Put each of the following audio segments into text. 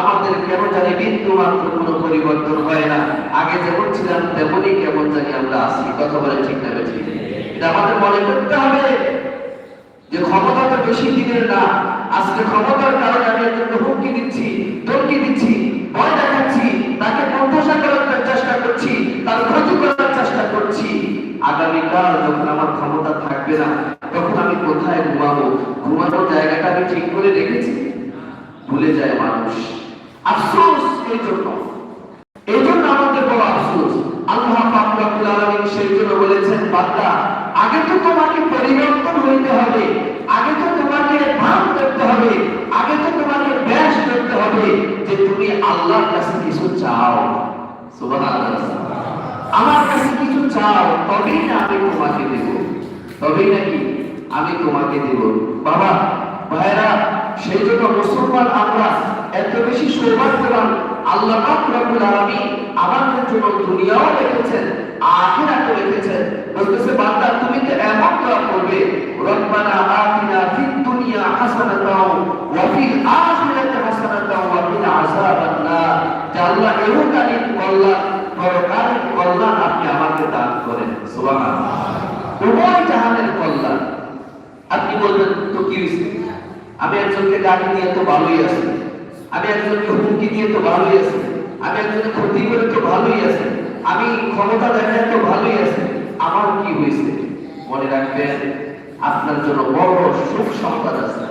আমাদের কেন জানি বিন্দু মাত্র কোনো পরিবর্তন হয় না। আগে যেমন ছিলাম, তেমনই কেমন জানি আমরা আসি কথা বলে ঠিক না এটা আমাদের মনে করতে হবে যে ক্ষমতা তো বেশি দিনের না। আজকে ক্ষমতার কারণে আমি একজনকে হুমকি দিচ্ছি, ধমকি দিচ্ছি, ভয় দেখাচ্ছি, তাকে প্রত্যাশা করার চেষ্টা করছি, তার ক্ষতি করার চেষ্টা করছি। আগামীকাল যখন আমার ক্ষমতা থাকবে না, তখন আমি কোথায় ঘুমাবো ঘুমানোর জায়গাটা আমি ঠিক করে রেখেছি ভুলে যায় মানুষ। আফসোস এই জন্য এই জন্য আমাদের বড় আফসোস। আল্লাহ পাক রব্বুল আলামিন সেই জন্য বলেছেন, বান্দা, আগে তো তোমাকে পরিবর্তন হইতে হবে, আগে তো তোমাকে ভাব করতে হবে, আগে তো তোমাকে ব্যাস করতে হবে যে তুমি আল্লাহর কাছে কিছু চাও। আমার কাছে কিছু চাও, তবেই না আমি তোমাকে দেব। তবেই নাকি আমি তোমাকে দেব। বাবা ভাইরা সেই জন্য মুসলমান আমরা এত বেশি সৌভাগ্যবান আল্লাহ রব্বুল আলামিন আমাদের জন্য দুনিয়াও রেখেছেন, আখিরাতও রেখেছেন। বলতেছে, বান্দা, তুমি তো এমন দোয়া করবে, রব্বানা আতিনা ফিদ দুনিয়া হাসানাতাও ওয়া ফিল আখিরাতি হাসানাতাও ওয়া কিনা যে আল্লাহ আপনি আমাকে দান করেন। সুবহানাল্লাহ। উভয় জাহানের আপনি বলবেন, তো কি আমি একজনকে গাড়ি নিয়ে তো ভালোই আছি। আমি একজনকে হুমকি দিয়ে তো ভালোই আছি। আমি একজনকে ক্ষতি করে তো ভালোই আছি। আমি ক্ষমতা দেখায় তো ভালোই আছি। আমার কি হয়েছে? মনে রাখবেন আপনার জন্য বড় সুখ সংবাদ আছে।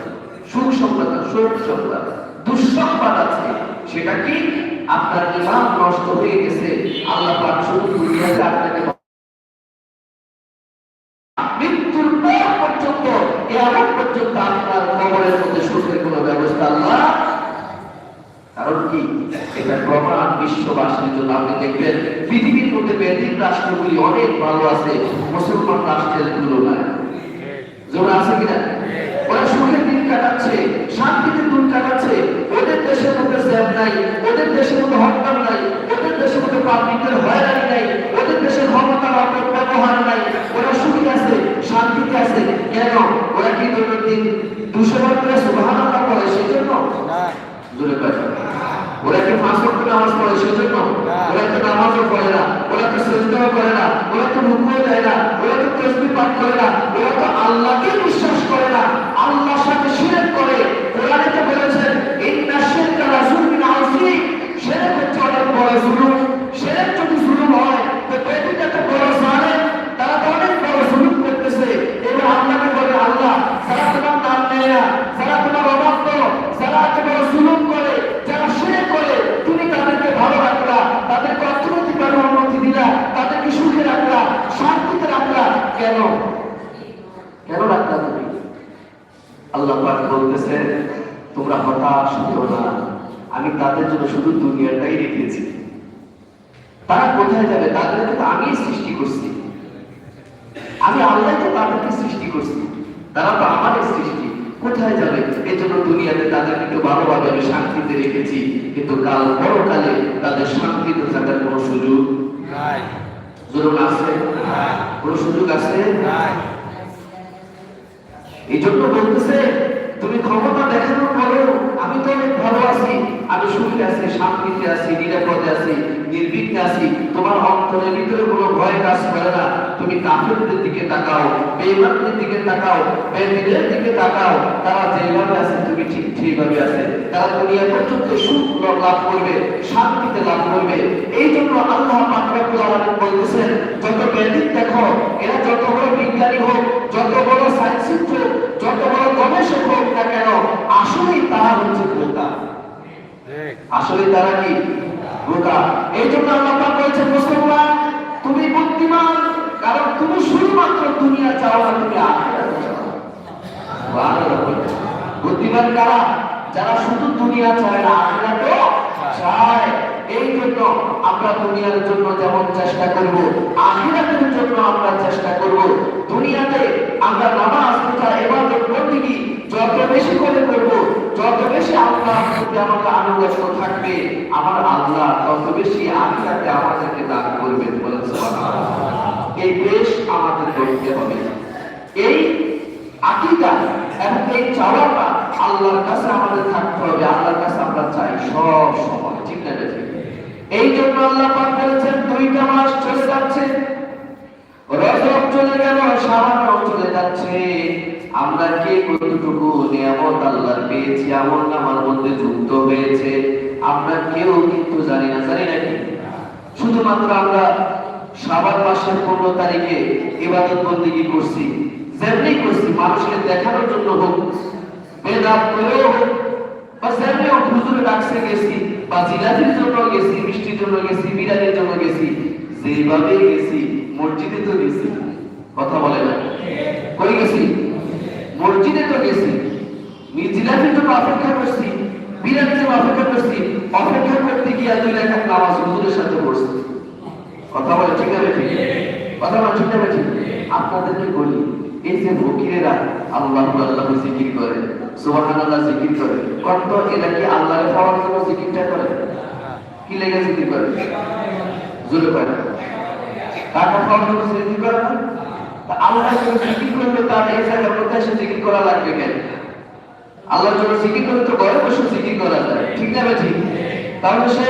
সুখ না, সুখ সংবাদ। দুঃসংবাদ আছে। সেটা কি? আপনার ইমান নষ্ট হয়ে গেছে। আল্লাহ পাক শুধু দুনিয়াতে আপনাকে মৃত্যুর পর পর্যন্ত কেয়ামত পর্যন্ত আপনার কবরের মধ্যে সুখের কোনো ব্যবস্থা আল্লাহ কারণ কি এটা প্রমাণ বিশ্ববাসীর জন্য আপনি দেখবেন পৃথিবীর মধ্যে বেদিক রাষ্ট্রগুলি অনেক ভালো আছে মুসলমান রাষ্ট্রের তুলনায়। যেমন আছে কিনা? ওরা সুখের দিন কাটাচ্ছে শান্তিতে দিন কাটাচ্ছে ওদের দেশের মধ্যে নাই ওদের দেশের মধ্যে নাই ওদের দেশের মধ্যে পাবলিকের হয়রানি নাই ওদের দেশের নাই ওরা সুখী আছে শান্তিতে আছে। কেন? ওরা কি দৈনন্দিন দুশো বার করে সুবহানাল্লাহ পড়ে? সেজন্য? জোরে ওরা কি ওয়াক্ত নামাজ পড়ে সেজন্য ওরা একটা নামাজও পড়ে না ওরা একটা সেজদাও করে না ওরা একটা রুকুও দেয় না ওরা তো তাসবিহ পাঠ করে না ওরা তো আল্লাহকে বিশ্বাস করে না আল্লাহর সাথে শিরক করে কোরআনে তো বলেছেন ইন্না শিরকা লাযুলমিন আযীম শিরক হচ্ছে অনেক বড় জুলুম শিরক যদি জুলুম হয় তো বেদিটা তো বড় জালেম তারা তো অনেক বড় জুলুম করতেছে এবার আল্লাহকে বলে আল্লাহ যারা তোমার নাম নেয় না যারা তোমার অবাধ্য যারা এত বড় জুলুম করে যারা শিরক করে তুমি তাদেরকে ভালো রাখলা তাদেরকে অর্থনৈতিক অনুমতি দিলা তাদেরকে সুখে রাখলা শান্তিতে রাখলা কেন কেন রাখলা তুমি আল্লাহ পাক বলতেছে তোমরা হতাশ হও না। আমি তাদের জন্য শুধু দুনিয়াটাই রেখেছি। তারা কোথায় যাবে? তাদেরকে তো আমি সৃষ্টি করছি। আমি আল্লাহ তো তাদেরকে সৃষ্টি করছি। তারা তো আমারই সৃষ্টি। কোথায় যাবে? এই জন্য দুনিয়াতে তাদেরকে একটু ভালোভাবে আমি শান্তিতে রেখেছি। কিন্তু কাল পরকালে তাদের শান্তিতে থাকার কোনো সুযোগ জরুর আছে? কোনো সুযোগ আছে? এই জন্য বলতেছে তুমি ক্ষমতা পরেও আমি তো অনেক ভালো আছি, আমি সুখে আছি, শান্তিতে আছি, নিরাপদে আছি, নির্বিঘ্নে আছি। তোমার অন্তরের ভিতরে কোনো ভয় কাজ করে না। তুমি কাফেরদের দিকে তাকাও, বেঈমানদের দিকে তাকাও, বেঈমানদের দিকে তাকাও। তারা যেভাবে আছে, তুমি ঠিক সেইভাবে আছে। তারা দুনিয়া পর্যন্ত সুখ লাভ করবে, শান্তিতে লাভ করবে। এই জন্য আল্লাহ পাক রব্বুল আলামিন বলতেছেন, যত বেদিক দেখো, এরা যত বড় বিজ্ঞানী হোক, যত বড় সায়েন্সিস্ট হোক যত বড় গবেষক হোক না কেন আসলেই তারা হচ্ছে বোকা আসলে তারা কি? বোকা এই জন্য আল্লাহ পাক বলেছেন মুসলমান তুমি বুদ্ধিমান কারণ তুমি শুধুমাত্র দুনিয়া চাও না তুমি আখিরাত। বুদ্ধিমান কারা? যারা শুধু দুনিয়া চায় না আখিরাতও চায়। এই জন্য আমরা দুনিয়ার জন্য যেমন চেষ্টা করব, আখিরাতের জন্য আমরা চেষ্টা করব। দুনিয়াতে আমরা নামাজ, রোজা, ইবাদত বন্দেগী যত বেশি করে করব, যত বেশি আল্লাহর প্রতি আমাদের আনুগত্য থাকবে, আমার আল্লাহ তত বেশি আখিরাতে আমাদেরকে দান করবেন বলেন সুবহানাল্লাহ। এই দেশ আমাদের করতে হবে। এই আকিদা এবং এই চাওয়াটা আল্লাহর কাছে আমাদের থাকতে হবে, আল্লাহর কাছে আমরা এই জন্য আল্লাহ পাক বলেছেন, দুইটা মাস চলে যাচ্ছে। রজব চলে গেল শাবানও চলে যাচ্ছে। আমরা কে কতটুকু নিয়ামত আল্লাহর পেয়েছি আমল নামার মধ্যে যুক্ত হয়েছে? আমরা কেউ কিন্তু জানি না, জানি নাকি শুধুমাত্র আমরা শাবান মাসের পনেরো তারিখে ইবাদত বন্দিগি করছি, যেমনি করছি, মানুষকে দেখানোর জন্য হোক, বেদাত করেও হোক, বা যেমনি হোক হুজুরে ডাকছে গেছি জিলাপির জন্য গেছি, মিষ্টির জন্য গেছি বিরিয়ানির জন্য গেছি যেভাবে গেছি, মসজিদে তো গেছি কথা বলে না? কই গেছি? মসজিদে তো গেছি। জন্য অপেক্ষা করছি বিরিয়ানির জন্য অপেক্ষা করছি, অপেক্ষা করতে গিয়ে দুই রেখা নামাজ হুজুরের সাথে পড়ছি। কথা বলে ঠিক আছে ঠিক কথা বলে ঠিক আছে ঠিক আপনাদেরকে বলি এই যে ফকিরেরা আল্লাহ আল্লাহ জিকির করে, সুবহানাল্লাহ জিকির করে, কত এরা কি আল্লাহর পাওয়ার জন্য জিকিরটা করে? কি লেগে জিকির করে? জোরে করে টাকা পাওয়ার জন্য জিকির করে না? তা আল্লাহর জন্য জিকির করলে তার এই জায়গার মধ্যে জিকির করা লাগবে কেন? আল্লাহর জন্য জিকির করলে তো ঘরে বসে জিকির করা যায়। ঠিক না ঠিক? তাহলে সে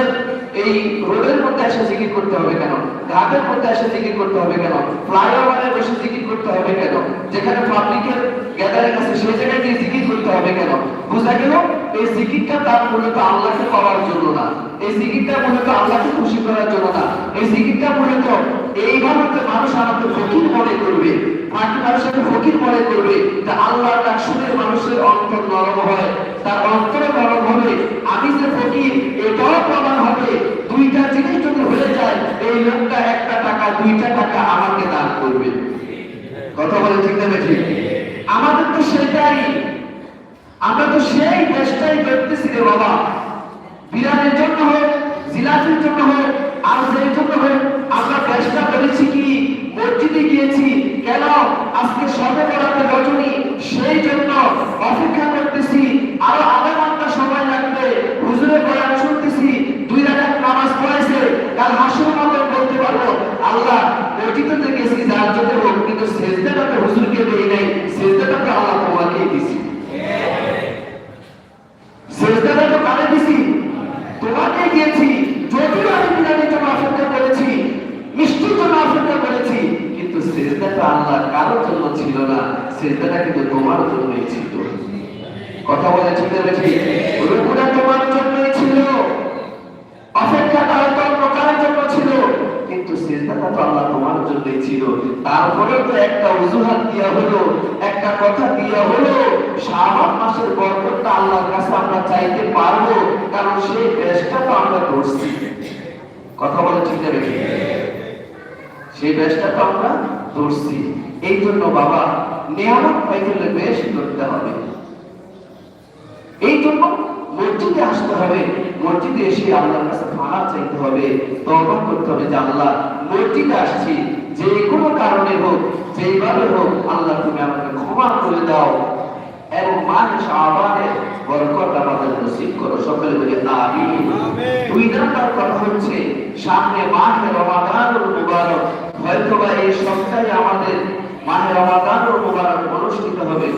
এই রোডের মধ্যে এসে জিকির করতে হবে কেন? ঘাটের মধ্যে এসে জিকির করতে হবে কেন? ফ্লাইওভারে বসে জিকির করতে হবে কেন? যেখানে পাবলিকের গ্যাদারিং আছে, সেই জায়গায় গিয়ে জিকির করতে হবে কেন? বোঝা গেল, এই জিকিরটা তার মূলত আল্লাহকে পাওয়ার জন্য না। এই জিকিরটা মূলত আল্লাহকে খুশি করার জন্য না। এই জিকিরটা মূলত এইভাবে মানুষ আমাকে ফকির মনে করবে বাকি মানুষকে ফকির মনে করবে, তা আল্লাহর ডাক শুনে মানুষের অন্তর নরম হয়। তার অন্তর নরম হবে আমি যে ফকির এটাও প্রমাণ হবে দুইটা জিনিস যদি হয়ে যায় এই লোকটা একটা টাকা দুইটা টাকা আমাকে দান করবে। কথা বলে ঠিক না ঠিক আমাদের তো সেটাই। আমরা তো সেই দেশটাই দেখতেছি রে বাবা। বিরানের জন্য হোক জিলাপির জন্য হোক আর সেই জন্য হোক, আমরা চেষ্টা করেছি কি? মসজিদে গিয়েছি। কেন? আজকে সবে বরাতে রজনী সেই জন্য অপেক্ষা করতেছি। আরও আধা ঘণ্টা সময় লাগবে। হুজুরে বয়ান শুনতেছি। দুই রাকাত নামাজ পড়েছে কাল হাসুর মতো বলতে পারব আল্লাহ মসজিদে গেছি যার জন্য হোক কিন্তু সেজদাটা হুজুরকে দেই নাই সেজদাটা তো আল্লাহ তোমাকেই দিছি সেজদাটা তো কারে দিছি তোমাকে দিয়েছি যদিও আমি বিরিয়ানির জন্য অপেক্ষা করেছি মিষ্টির জন্য অপেক্ষা করেছি কিন্তু সেজদাটা আল্লাহ কারোর জন্য ছিল না সেজদাটা কিন্তু তোমার জন্যই ছিল কথা বলে ঠিক আছে ঠিক রুকুটা তোমার জন্যই ছিল অপেক্ষাটা হয়তো অন্য কারোর জন্য ছিল কিন্তু সেজদাটা তো আল্লাহ তোমার জন্যই ছিল তারপরে তো একটা অজুহাত দিয়া হলো, একটা কথা দিয়া হলো, শাবান মাসের বরকতটা আল্লাহর কাছে আমরা চাইতে পারব, কারণ সেই বেশটা তো আমরা করছি কথা বলে ঠিক আছে? সেই বেশটা তো আমরা ধরছি। এই জন্য বাবা, নিয়ামত পাইতে হলে বেশ করতে হবে। এই জন্য মসজিদে আসতে হবে। মসজিদে এসে আল্লাহর কাছে ক্ষমা চাইতে হবে, তওবা করতে হবে যে আল্লাহ, মসজিদে আসছি। যে কোনো কারণে হোক যেইভাবে হোক আল্লাহ তুমি আমাকে ক্ষমা করে দাও। এবং মানে শাবানের বরকত আমাদের নসিব করো। সকলে বলে আমিন। দুই নাম্বার কথা হচ্ছে সামনে মাহে রমাদানুল মুবারক। হয়তোবা এই সপ্তাহে আমাদের মাহে রমাদানুল মুবারক অনুষ্ঠিত হবে।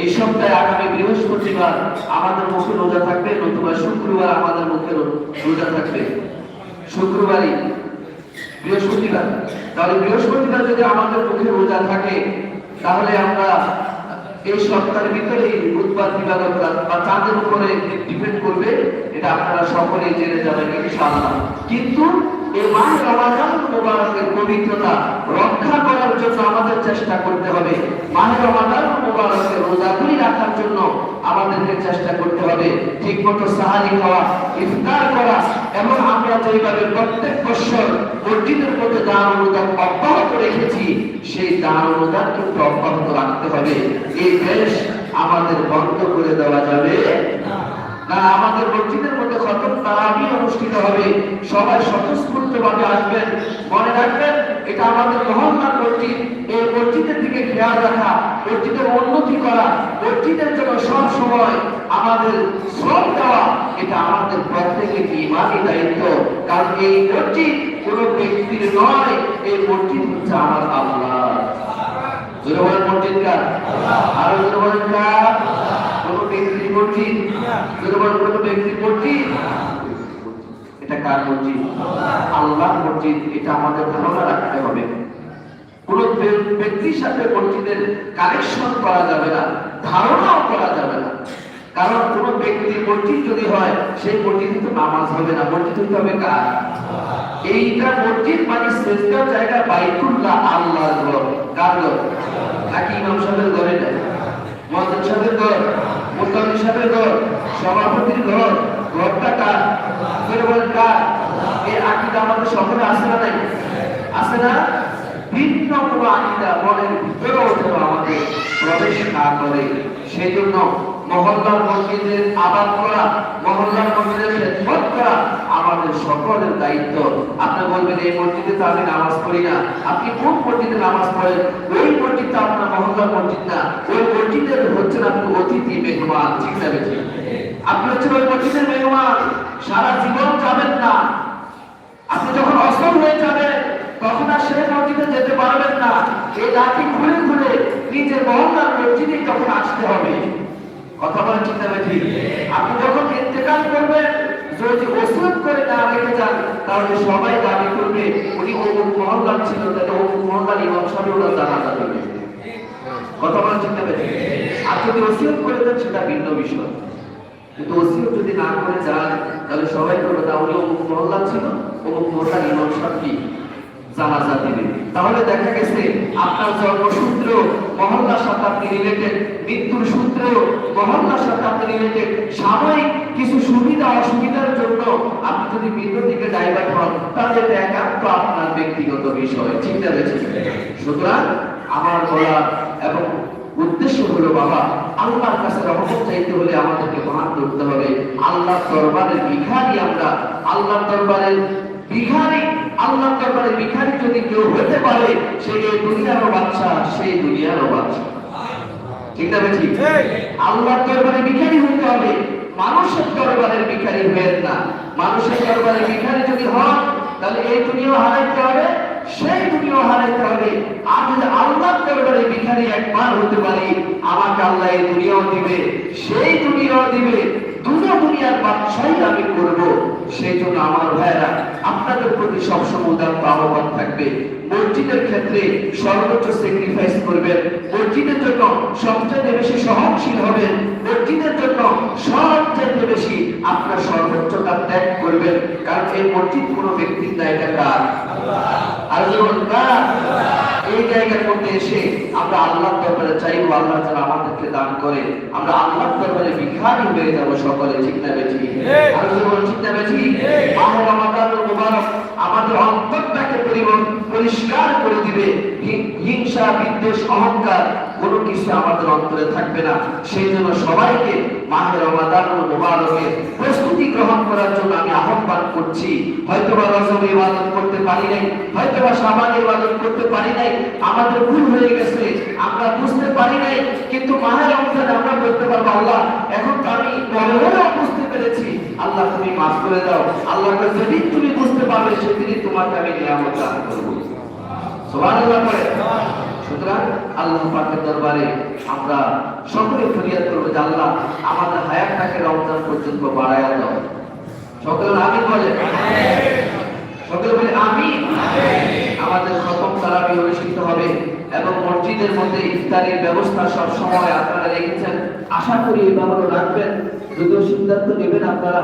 এই সপ্তাহে আগামী বৃহস্পতিবার আমাদের মুখে রোজা থাকবে নতুবা শুক্রবার আমাদের মুখে রোজা থাকবে। শুক্রবারই বৃহস্পতিবার। তাহলে বৃহস্পতিবার যদি আমাদের পক্ষে রোজা থাকে, তাহলে আমরা এই সপ্তাহের ভিতরে বুধবার দিবাগত বা চাঁদের উপরে ডিপেন্ড করবে, এটা আপনারা সকলেই জেনে যাবেন, ইনশাআল্লাহ। কিন্তু এই মাহে মুবারকের পবিত্রতা রক্ষা করার জন্য আমাদের চেষ্টা করতে হবে। মাহে রমাদান মুবারকের রোজাগুলি রাখার জন্য আমাদেরকে চেষ্টা করতে হবে। ঠিক মতো সাহায্য খাওয়া, ইফতার করা এবং আমরা যেভাবে প্রত্যেক বছর মসজিদের মধ্যে দান অনুদান অব্যাহত রেখেছি, সেই দান অনুদান কিন্তু অব্যাহত রাখতে হবে। এই দেশ আমাদের বন্ধ করে দেওয়া যাবে। না আমাদের মসজিদের মধ্যে খতম তারাবি অনুষ্ঠিত হবে। সবাই স্বতঃস্ফূর্ত ভাবে আসবেন। মনে রাখবেন, এটা আমাদের মহল্লার মসজিদ। এই মসজিদের দিকে খেয়াল রাখা, মসজিদের উন্নতি করা, মসজিদের জন্য সব সময় আমাদের শ্রম দেওয়া, এটা আমাদের প্রত্যেকের ইমানই দায়িত্ব। কারণ এই মসজিদ কোনো ব্যক্তির নয়, এই মসজিদ হচ্ছে আমার আল্লাহ। জোরে বলেন মসজিদ কার আরও জোরে বলেন কার কোন ব্যক্তির কোন ব্যক্তির মসজিদ এটা কার এটা আমাদের ধারণা রাখতে হবে। কোন ব্যক্তির সাথে করা যাবে না, ধারণাও করা যাবে না। কারণ কোন ব্যক্তি মসজিদ যদি হয়, সেই মসজিদে তো নামাজ হবে না। মসজিদ হতে হবে কার? এইটা মসজিদ মানে শ্রেষ্ঠ জায়গা বাইতুল্লাহ, আল্লাহর ঘর। কার নাকি ইমাম সাহেবের ঘরে সাহেবের ঘর? মুস্তাদি সাহেবের ঘর, সভাপতির ঘর ঘরটা কার বলেন আকিদা আমাদের সকলে আসে না নাই? আসে না? ভিন্ন কোনো আকিদা মনের ভিতরে অথবা আমাদের প্রবেশ না করে। সেই জন্য মহল্লার মসজিদের আবাদ করা, মহল্লার মসজিদের খেদমত করা আমাদের সকলের দায়িত্ব। আপনি বলবেন, এই মসজিদে তো আমি নামাজ পড়ি না। আপনি কোন মসজিদে নামাজ পড়েন? ওই মসজিদটা আপনার মহল্লার মসজিদ না। ওই মসজিদের হচ্ছেন আপনি অতিথি মেহমান, ঠিক না আপনি হচ্ছেন ওই মসজিদের মেহমান। সারা জীবন যাবেন না। আপনি যখন অসল হয়ে যাবেন, তখন আর সেই মসজিদে যেতে পারবেন না। এই লাঠি ঘুরে ঘুরে নিজের মহল্লার মসজিদে তখন আসতে হবে, কথা বলেন চিন্তা আপনি যখন ইন্তেকাল করবেন যদি ওসিয়ত করে না রেখে যান, তাহলে সবাই দাবি করবে উনি অমুক মহল্লার ছিল তাহলে অমুক মহল্লার ইমাম সাহেব ওরা জানা যাবে কথা চিন্তা আর যদি ওসিয়ত করে দেন, সেটা ভিন্ন বিষয়। কিন্তু ওসিও যদি না করে যান, তাহলে সবাই করবে তাহলে অমুক মহল্লা ছিল, অমুক মহল্লার ইমাম সাহেব কি দিবে? তাহলে দেখা গেছে, আপনার জন্মসূত্র সাথে আপনি রিলেটেড মৃত্যুর সূত্র মহল্লার সাথে আপনি রিলেটেড সাময়িক কিছু সুবিধা অসুবিধার জন্য আপনি যদি মৃত্যুর দিকে ডাইভার্ট হন, তাহলে এটা একান্ত আপনার ব্যক্তিগত বিষয়। চিন্তা রয়েছে সুতরাং আমার বলা এবং উদ্দেশ্য হলো, বাবা, আল্লাহর কাছে রহমত চাইতে হলে আমাদেরকে মহান করতে হবে। আল্লাহর দরবারের ভিখারি আমরা, আল্লাহর দরবারের ভিখারি আল্লাহর দরবারে ভিখারি যদি কেউ হতে পারে সে এই দুনিয়ারও বাচ্চা সেই দুনিয়ারও বাচ্চা। ঠিক না বেশি আল্লাহর দরবারে ভিখারি হতে হবে। মানুষের দরবারের ভিখারি হবেন না। মানুষের দরবারে ভিখারি যদি হন তাহলে এই দুনিয়াও হারাইতে হবে সেই দুনিয়াও হারাইতে হবে। আর যদি আল্লাহর দরবারে ভিখারি একবার হতে পারি আমাকে আল্লাহ এই দুনিয়াও দিবে সেই দুনিয়াও দিবে। দুটো দুনিয়ার বাদশাহী আমি করব, সেই জন্য আমার ভাইরা আপনাদের প্রতি সবসময় উদাহরণ আহ্বান থাকবে। মসজিদের ক্ষেত্রে সর্বোচ্চ স্যাক্রিফাইস করবেন। মসজিদের জন্য সবচেয়ে বেশি সহনশীল হবেন। মসজিদের জন্য সবচেয়ে বেশি আপনার সর্বোচ্চতা ত্যাগ করবেন কারণ এই মসজিদ কোনো ব্যক্তির না এটা কার আর এই জায়গার মধ্যে এসে আমরা আল্লাহর দরবারে চাইব আল্লাহ যেন আমাদেরকে দান করে। আমরা আল্লাহর দরবারে ভিখারি হয়ে যাব সকলে ঠিক না বেঠি আর যখন ঠিক না বেঠি আমাদের অন্তরটাকে পরিবর্তন পরিষ্কার করে দিবে। হিংসা বিদ্বেষ অহংকার কোনো কিছু আমাদের অন্তরে থাকবে না। সেই জন্য সবাইকে মাহে রমাদানুল মুবারকের প্রস্তুতি গ্রহণ করার জন্য আমি আহ্বান করছি। হয়তোবা রজব ইবাদত করতে পারি নাই, হয়তোবা সাবান ইবাদত করতে পারি নাই, আমাদের ভুল হয়ে গেছে, আমরা বুঝতে পারি নাই, কিন্তু মাহে রমজান আমরা বলতে পারব, আল্লাহ, এখন তো আমি হলেও বুঝতে পেরেছি। আল্লাহ, তুমি মাফ করে দাও। আল্লাহ যেদিন তুমি বুঝতে পারবে, সেদিনই তোমাকে আমি নিয়ামত দান করব। সুবহানাল্লাহ করে সুতরাং আল্লাহ পাকের দরবারে আমরা সকলে ফরিয়াদ করব যে, আল্লাহ, আমাদের হায়াতটাকে রমজান পর্যন্ত বাড়ায়া দাও। সকলে আমি বলে? সকলে বলে আমি? আমাদের খতম তারাবি অনুষ্ঠিত হবে এবং মসজিদের মধ্যে ইফতারের ব্যবস্থা সব সময় আপনারা রেখেছেন। আশা করি এইভাবে রাখবেন। যদিও সিদ্ধান্ত নেবেন আপনারা।